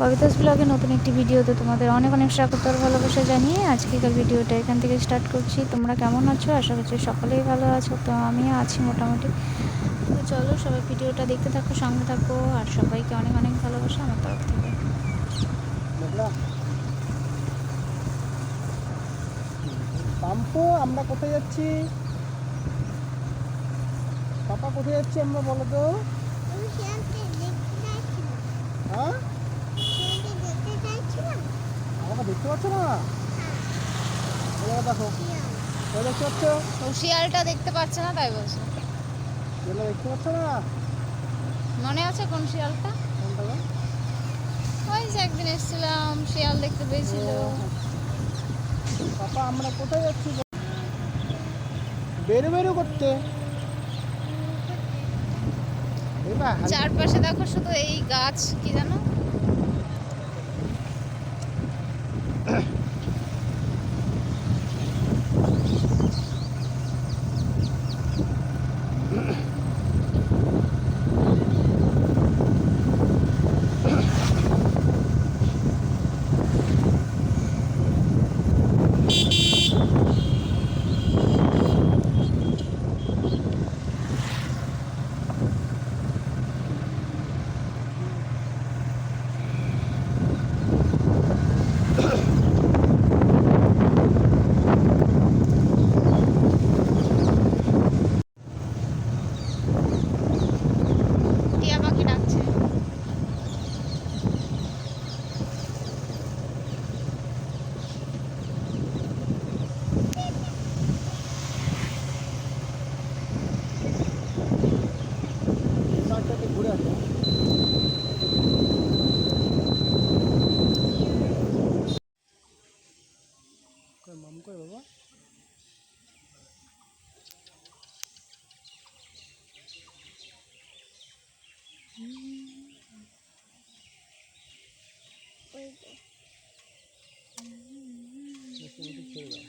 ববিতাস ব্লগে নতুন একটি ভিডিওতে তোমাদের অনেক অনেক স্বাগত ভালোবাসা জানিয়ে আজকেকার ভিডিওটা এখান থেকে স্টার্ট করছি। তোমরা কেমন আছো? আশা করছি সকলেই ভালো আছো। তো আমি আছি মোটামুটি। চলো সবাই ভিডিওটা দেখতে থাকো সঙ্গে থাকো আর সবাইকে অনেক অনেক ভালোবাসা আমার তরফ থেকে। আমরা কোথায় যাচ্ছি? পাপা কোথায় যাচ্ছি আমরা বলো তো? দেখতে হ্যাঁ? দেখতে চাইছিলাম? আমাকে দেখতে পাচ্ছ না? এবার দেখো। দেখতে পাচ্ছ? শিয়ালটা দেখতে পাচ্ছে না তাই বলছে। এগুলো দেখতে পাচ্ছ না? মনে আছে কোন শিয়ালটা? ওই যে একদিন এসেছিলাম শিয়াল দেখতে পেয়েছিল। পাপা আমরা কোথায় যাচ্ছি বেরো বেরো করতে। চারপাশে দেখো শুধু এই গাছ কি জানো? ছেড়ে দাও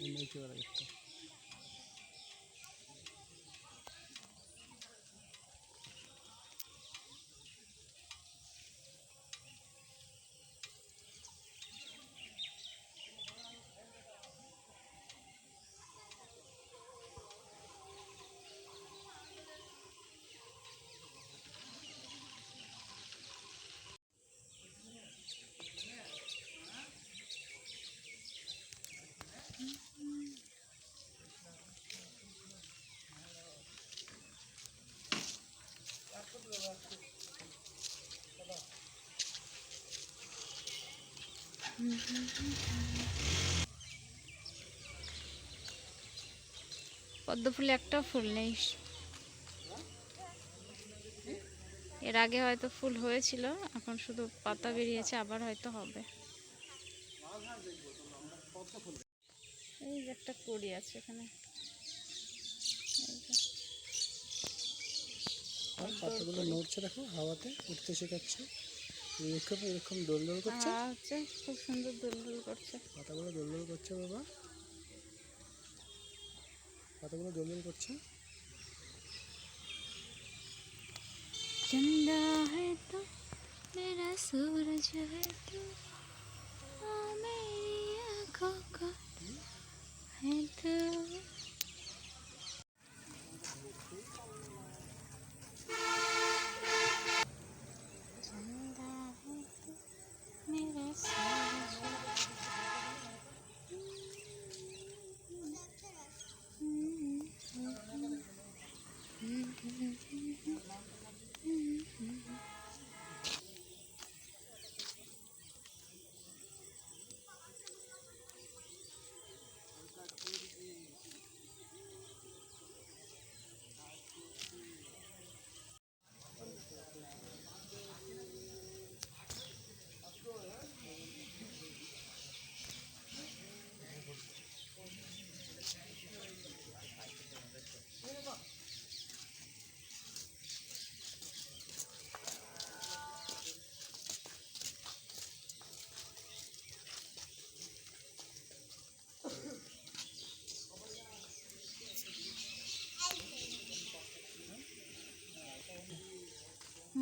এই নিচে পদ্ম ফুলে একটা ফুল নেই। এর আগে হয়তো ফুল হয়েছিল, এখন শুধু পাতা বেরিয়েছে, আবার হয়তো হবে। এই যে একটা কড়ি আছে এখানে। পাতাগুলো নড়ছে দেখো, হাওয়াতে উঠতে শেখাচ্ছে। এরকম এরকম দোল দোল করছে হাওয়া হচ্ছে খুব সুন্দর দুলদুল করছে পাতাগুলো দোল দোল করছে বাবা পাতাগুলো দোল দোল করছে चंदा है तो मेरा सूरज है तो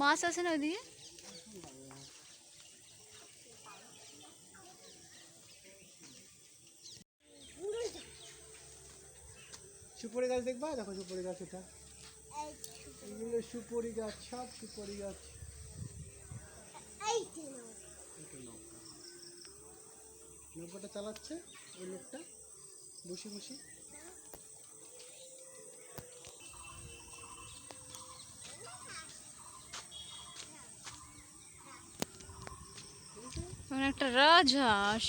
মাছ আছে না ওইদিকে? সুপুরি গাছ দেখবা? দেখো সুপুরি গাছ এটা। এইগুলো সুপুরি গাছ, সব সুপুরি গাছ। নৌকাটা চালাচ্ছে ওই লোকটা, বসে বসে। এমন একটা রাজহাঁস।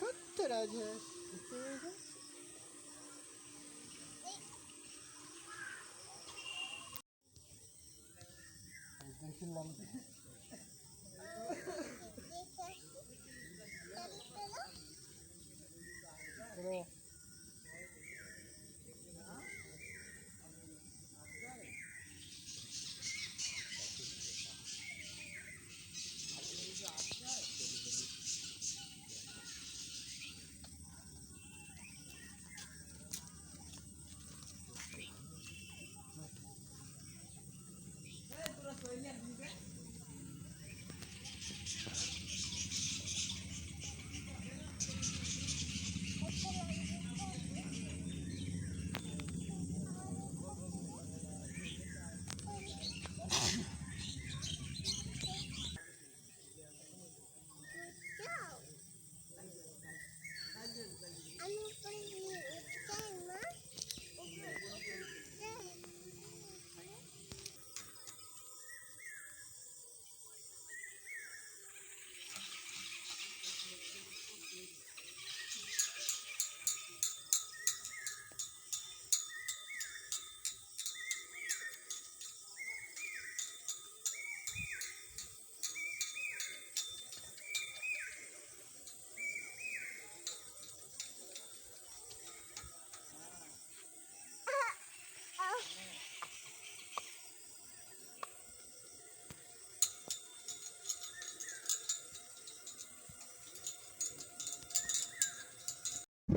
ধরতে রাজহাঁস।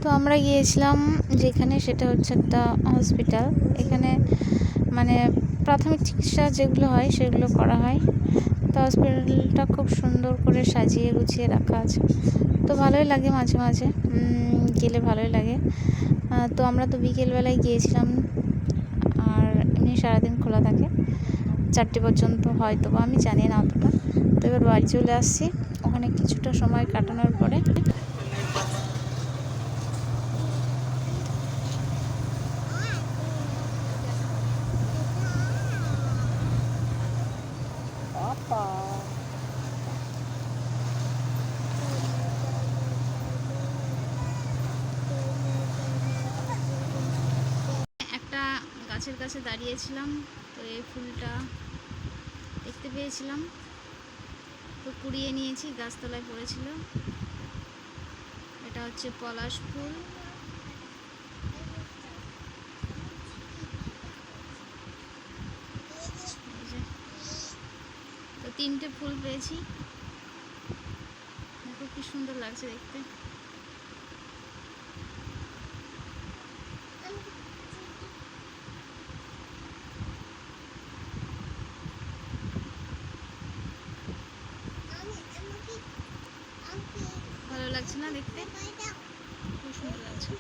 তো আমরা গিয়েছিলাম যেখানে সেটা হচ্ছে একটা হসপিটাল এখানে মানে প্রাথমিক চিকিৎসা যেগুলো হয় সেগুলো করা হয়। তো হসপিটালটা খুব সুন্দর করে সাজিয়ে গুছিয়ে রাখা আছে। তো ভালোই লাগে মাঝে মাঝে গেলে ভালোই লাগে। তো আমরা তো বিকেলবেলায় গিয়েছিলাম, আর এমনি সারাদিন খোলা থাকে। চারটে পর্যন্ত হয়তো বা, আমি জানি না অতটা। তো এবার বাড়ি চলে আসছি। ওখানে কিছুটা সময় কাটানোর পরে একটা গাছের কাছে দাঁড়িয়েছিলাম, তো এই ফুলটা দেখতে পেয়েছিলাম। তো কুড়িয়ে নিয়েছি, গাছতলায় পড়েছিল। এটা হচ্ছে পলাশ ফুল। তো তিনটে ফুল পেয়েছি। দেখো কি সুন্দর লাগছে দেখতে। লাগছে না দেখতে। খুব সুন্দর লাগছে।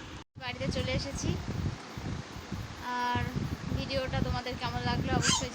বাড়িতে চলে এসেছি। আর ভিডিওটা তোমাদের কেমন লাগল অবশ্যই